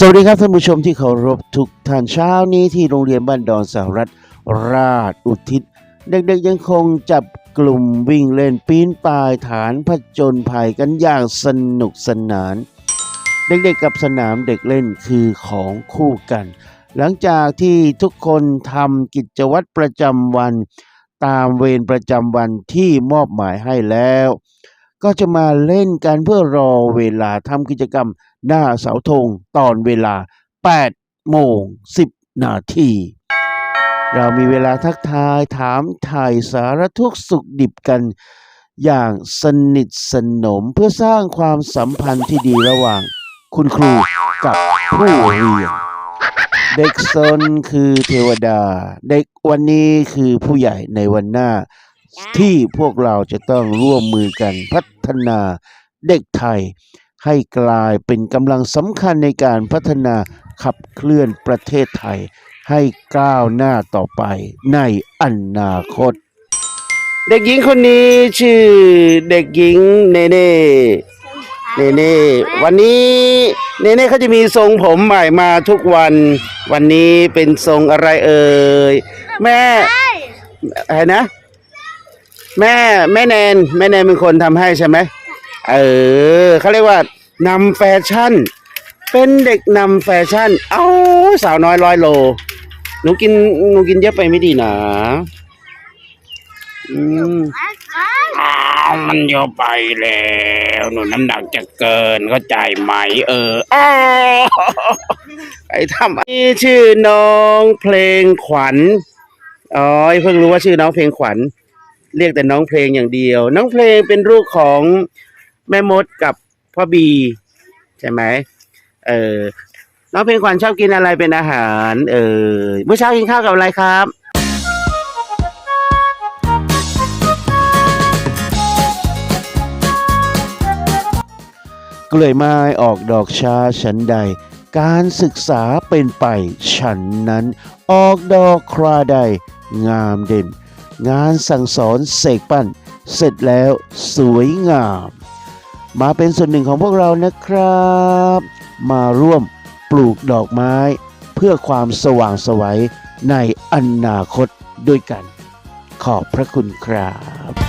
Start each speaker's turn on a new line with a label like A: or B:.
A: สวัสดีครับท่านผู้ชมที่เคารพทุกท่านเช้านี้ที่โรงเรียนบ้านดอนสหรัฐราชอุทิศ เด็กๆยังคงจับกลุ่มวิ่งเล่นปีนป่ายฐานผจญภัยกันอย่างสนุกสนาน เด็กๆกับสนามเด็กเล่นคือของคู่กัน หลังจากที่ทุกคนทำกิจวัตรประจำวัน ตามเวรประจำวันที่มอบหมายให้แล้ว ก็จะมาเล่นกันเพื่อรอเวลาทำกิจกรรมหน้าเสาธงตอนเวลา 8 โมง 10 นาที เรามีเวลาทักทายถามถ่ายสารทุกสุขดิบกัน อย่างสนิทสนมเพื่อสร้างความสัมพันธ์ที่ดีระหว่าง คุณครูกับผู้เรียน เด็กซนคือเทวดา เด็กวันนี้คือผู้ใหญ่ในวันหน้า ที่พวกเราจะต้องร่วมมือกันพัฒนาเด็กไทย ให้กลายเป็นกำลังสำคัญในการพัฒนาขับเคลื่อนประเทศไทย ให้ก้าวหน้าต่อไปในอนาคต เด็กหญิงคนนี้ชื่อเด็กหญิงเนเน่เนเน่วันนี้เนเน่เขาจะมีทรงผมใหม่มาทุกวัน วันนี้เป็นทรงอะไรเอ่ยแม่อะไรนะ แม่แม่แนนแม่แนนเป็นคนทำให้ใช่ไหมเออเขาเรียกว่านำแฟชั่น เป็นเด็กนำแฟชั่น เอ้าสาวน้อยร้อยโล หนูกินหนูกินเยอะไปไม่ดีนะอืมอ้าวมันเยอะไปแล้วหนูน้ำหนักจะเกินเข้าใจไหม เอออ้าวไอ้ทำนี่ชื่อน้องเพลงขวัญอ๋อเพิ่งรู้ว่าชื่อน้องเพลงขวัญ เรียกแต่น้องเพลงอย่างเดียว น้องเพลงเป็นลูกของแม่มดกับพ่อบี ใช่ไหมเออ น้องเพลงขวัญชอบกินอะไรเป็นอาหาร เออเมื่อเช้ากินข้าวกับอะไรครับกล้วยไม้ออกดอกชาฉันใด การศึกษาเป็นไปฉันนั้น ออกดอกคราใด งามเด่น งานสั่งสอนเสกปั้น เสร็จแล้วสวยงาม มาเป็นส่วนหนึ่งของพวกเรานะครับ มาร่วม ปลูกดอกไม้ เพื่อความสว่างไสวัยในอนาคตด้วยกัน ขอบพระคุณครับ